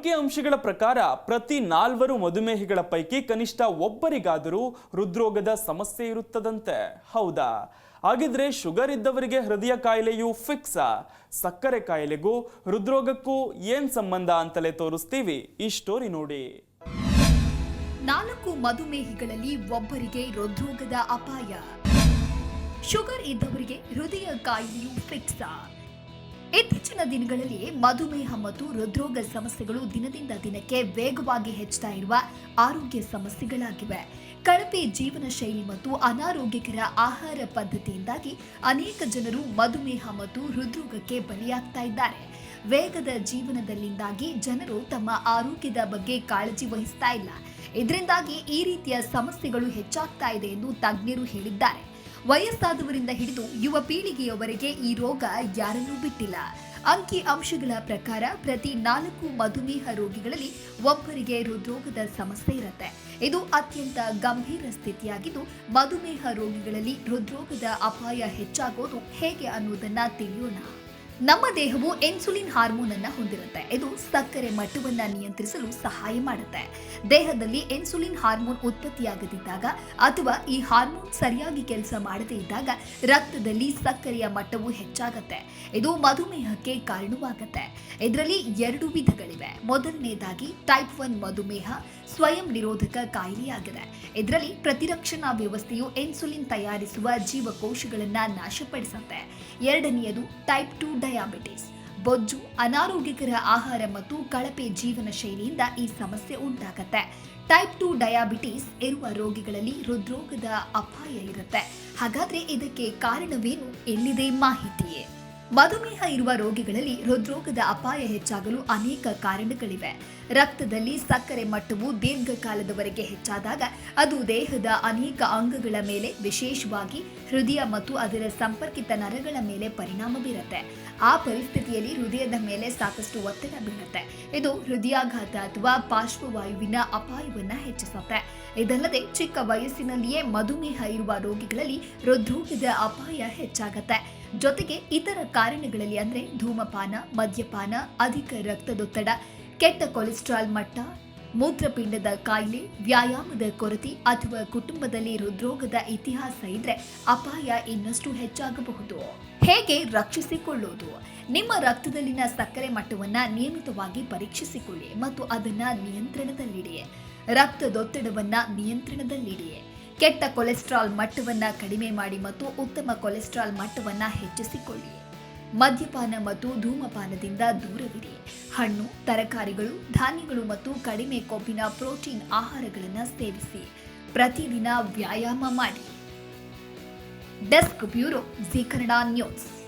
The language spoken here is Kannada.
ಅಂಕಿ ಅಂಶಗಳ ಪ್ರಕಾರ ಪ್ರತಿ ನಾಲ್ವರು ಮಧುಮೇಹಿಗಳ ಪೈಕಿ ಕನಿಷ್ಠ ಒಬ್ಬರಿಗಾದರೂ ಹೃದ್ರೋಗದ ಸಮಸ್ಯೆ ಇರುತ್ತದಂತೆ. ಹೌದಾ? ಹಾಗಿದ್ರೆ ಶುಗರ್ ಇದ್ದವರಿಗೆ ಹೃದಯ ಕಾಯಿಲೆಯು ಫಿಕ್ಸಾ ಸಕ್ಕರೆ ಕಾಯಿಲೆಗೂ ಹೃದ್ರೋಗಕ್ಕೂ ಏನ್ ಸಂಬಂಧ ಅಂತಲೇ ತೋರಿಸ್ತೀವಿ ಈ ಸ್ಟೋರಿ ನೋಡಿ. ನಾಲ್ಕು ಮಧುಮೇಹಿಗಳಲ್ಲಿ ಒಬ್ಬರಿಗೆ ಹೃದ್ರೋಗದ ಅಪಾಯ. ಶುಗರ್ ಇದ್ದವರಿಗೆ ಹೃದಯ ಕಾಯಿಲೆಯು ಫಿಕ್ಸ ಇತ್ತೀಚಿನ ದಿನಗಳಲ್ಲಿ ಮಧುಮೇಹ ಮತ್ತು ಹೃದ್ರೋಗ ಸಮಸ್ಯೆಗಳು ದಿನದಿಂದ ದಿನಕ್ಕೆ ವೇಗವಾಗಿ ಹೆಚ್ಚುತ್ತಾ ಇರುವ ಆರೋಗ್ಯ ಸಮಸ್ಯೆಗಳಾಗಿವೆ. ಕಳಪೆ ಜೀವನ ಶೈಲಿ ಮತ್ತು ಅನಾರೋಗ್ಯಕರ ಆಹಾರ ಪದ್ಧತಿಯಿಂದಾಗಿ ಅನೇಕ ಜನರು ಮಧುಮೇಹ ಮತ್ತು ಹೃದ್ರೋಗಕ್ಕೆ ಬಲಿಯಾಗ್ತಾ ಇದ್ದಾರೆ. ವೇಗದ ಜೀವನದಲ್ಲಿಂದಾಗಿ ಜನರು ತಮ್ಮ ಆರೋಗ್ಯದ ಬಗ್ಗೆ ಕಾಳಜಿ ವಹಿಸ್ತಾ ಇಲ್ಲ. ಇದರಿಂದಾಗಿ ಈ ರೀತಿಯ ಸಮಸ್ಯೆಗಳು ಹೆಚ್ಚಾಗ್ತಾ ಇದೆ ಎಂದು ತಜ್ಞರು ಹೇಳಿದ್ದಾರೆ. ವಯಸ್ಸಾದವರಿಂದ ಹಿಡಿದು ಯುವ ಪೀಳಿಗೆಯವರೆಗೆ ಈ ರೋಗ ಯಾರನ್ನೂ ಬಿಟ್ಟಿಲ್ಲ. ಅಂಕಿ ಅಂಶಗಳ ಪ್ರಕಾರ ಪ್ರತಿ ನಾಲ್ಕು ಮಧುಮೇಹ ರೋಗಿಗಳಲ್ಲಿ ಒಬ್ಬರಿಗೆ ಹೃದ್ರೋಗದ ಸಮಸ್ಯೆ ಇರುತ್ತೆ. ಇದು ಅತ್ಯಂತ ಗಂಭೀರ ಸ್ಥಿತಿಯಾಗಿದ್ದು, ಮಧುಮೇಹ ರೋಗಿಗಳಲ್ಲಿ ಹೃದ್ರೋಗದ ಅಪಾಯ ಹೆಚ್ಚಾಗೋದು ಹೇಗೆ ಅನ್ನೋದನ್ನ ತಿಳಿಯೋಣ. ನಮ್ಮ ದೇಹವು ಇನ್ಸುಲಿನ್ ಹಾರ್ಮೋನ್ ಅನ್ನ ಹೊಂದಿರುತ್ತೆ. ಇದು ಸಕ್ಕರೆ ಮಟ್ಟವನ್ನ ನಿಯಂತ್ರಿಸಲು ಸಹಾಯ ಮಾಡುತ್ತೆ. ದೇಹದಲ್ಲಿ ಇನ್ಸುಲಿನ್ ಹಾರ್ಮೋನ್ ಉತ್ಪತ್ತಿಯಾಗದಿದ್ದಾಗ ಅಥವಾ ಈ ಹಾರ್ಮೋನ್ ಸರಿಯಾಗಿ ಕೆಲಸ ಮಾಡದೇ ಇದ್ದಾಗ ರಕ್ತದಲ್ಲಿ ಸಕ್ಕರೆಯ ಮಟ್ಟವು ಹೆಚ್ಚಾಗತ್ತೆ. ಇದು ಮಧುಮೇಹಕ್ಕೆ ಕಾರಣವಾಗುತ್ತೆ. ಇದರಲ್ಲಿ ಎರಡು ವಿಧಗಳಿವೆ. ಮೊದಲನೇದಾಗಿ ಟೈಪ್ ಒನ್ ಮಧುಮೇಹ ಸ್ವಯಂ ನಿರೋಧಕ ಕಾಯಿಲೆಯಾಗಿದೆ. ಇದರಲ್ಲಿ ಪ್ರತಿರಕ್ಷಣಾ ವ್ಯವಸ್ಥೆಯು ಇನ್ಸುಲಿನ್ ತಯಾರಿಸುವ ಜೀವಕೋಶಗಳನ್ನ ನಾಶಪಡಿಸುತ್ತೆ. ಎರಡನೆಯದು ಟೈಪ್ ಟು ಡಯಾಬಿಟಿಸ್. ಬೊಜ್ಜು, ಅನಾರೋಗ್ಯಕರ ಆಹಾರ ಮತ್ತು ಕಳಪೆ ಜೀವನ ಶೈಲಿಯಿಂದ ಈ ಸಮಸ್ಯೆ ಉಂಟಾಗತ್ತೆ. ಟೈಪ್ ಟು ಡಯಾಬಿಟಿಸ್ ಇರುವ ರೋಗಿಗಳಲ್ಲಿ ಹೃದ್ರೋಗದ ಅಪಾಯ ಇರುತ್ತೆ. ಹಾಗಾದ್ರೆ ಇದಕ್ಕೆ ಕಾರಣವೇನು? ಎಲ್ಲಿದೆ ಮಾಹಿತಿಯೇ? ಮಧುಮೇಹ ಇರುವ ರೋಗಿಗಳಲ್ಲಿ ಹೃದ್ರೋಗದ ಅಪಾಯ ಹೆಚ್ಚಾಗಲು ಅನೇಕ ಕಾರಣಗಳಿವೆ. ರಕ್ತದಲ್ಲಿ ಸಕ್ಕರೆ ಮಟ್ಟವು ದೀರ್ಘಕಾಲದವರೆಗೆ ಹೆಚ್ಚಾದಾಗ ಅದು ದೇಹದ ಅನೇಕ ಅಂಗಗಳ ಮೇಲೆ ವಿಶೇಷವಾಗಿ ಹೃದಯ ಮತ್ತು ಅದರ ಸಂಪರ್ಕಿತ ನರಗಳ ಮೇಲೆ ಪರಿಣಾಮ ಬೀರುತ್ತೆ. ಆ ಪರಿಸ್ಥಿತಿಯಲ್ಲಿ ಹೃದಯದ ಮೇಲೆ ಸಾಕಷ್ಟು ಒತ್ತಡ ಬೀಳುತ್ತೆ ಇದು ಹೃದಯಾಘಾತ ಅಥವಾ ಪಾರ್ಶ್ವವಾಯುವಿನ ಅಪಾಯವನ್ನು ಹೆಚ್ಚಿಸುತ್ತೆ. ಇದಲ್ಲದೆ ಚಿಕ್ಕ ವಯಸ್ಸಿನಲ್ಲಿಯೇ ಮಧುಮೇಹ ಇರುವ ರೋಗಿಗಳಲ್ಲಿ ಹೃದ್ರೋಗದ ಅಪಾಯ ಹೆಚ್ಚಾಗತ್ತೆ. ಜೊತೆಗೆ ಇತರ ಕಾರಣಗಳಲ್ಲಿ ಅಂದ್ರೆ ಧೂಮಪಾನ, ಮದ್ಯಪಾನ, ಅಧಿಕ ರಕ್ತದೊತ್ತಡ, ಕೆಟ್ಟ ಕೊಲೆಸ್ಟ್ರಾಲ್ ಮಟ್ಟ, ಮೂತ್ರಪಿಂಡದ ಕಾಯಿಲೆ, ವ್ಯಾಯಾಮದ ಕೊರತೆ ಅಥವಾ ಕುಟುಂಬದಲ್ಲಿ ಹೃದ್ರೋಗದ ಇತಿಹಾಸ ಇದ್ರೆ ಅಪಾಯ ಇನ್ನಷ್ಟು ಹೆಚ್ಚಾಗಬಹುದು. ಹೇಗೆ ರಕ್ಷಿಸಿಕೊಳ್ಳುವುದು ನಿಮ್ಮ ರಕ್ತದಲ್ಲಿನ ಸಕ್ಕರೆ ಮಟ್ಟವನ್ನ ನಿಯಮಿತವಾಗಿ ಪರೀಕ್ಷಿಸಿಕೊಳ್ಳಿ ಮತ್ತು ಅದನ್ನ ನಿಯಂತ್ರಣದಲ್ಲಿಡಿ. ರಕ್ತದೊತ್ತಡವನ್ನ ನಿಯಂತ್ರಣದಲ್ಲಿಡಿ. ಕೆಟ್ಟ ಕೊಲೆಸ್ಟ್ರಾಲ್ ಮಟ್ಟವನ್ನು ಕಡಿಮೆ ಮಾಡಿ ಮತ್ತು ಉತ್ತಮ ಕೊಲೆಸ್ಟ್ರಾಲ್ ಮಟ್ಟವನ್ನು ಹೆಚ್ಚಿಸಿಕೊಳ್ಳಿ. ಮದ್ಯಪಾನ ಮತ್ತು ಧೂಮಪಾನದಿಂದ ದೂರವಿರಿ. ಹಣ್ಣು, ತರಕಾರಿಗಳು, ಧಾನ್ಯಗಳು ಮತ್ತು ಕಡಿಮೆ ಕೊಬ್ಬಿನ ಪ್ರೋಟೀನ್ ಆಹಾರಗಳನ್ನು ಸೇವಿಸಿ. ಪ್ರತಿದಿನ ವ್ಯಾಯಾಮ ಮಾಡಿ. Desk bureau G Kannada news.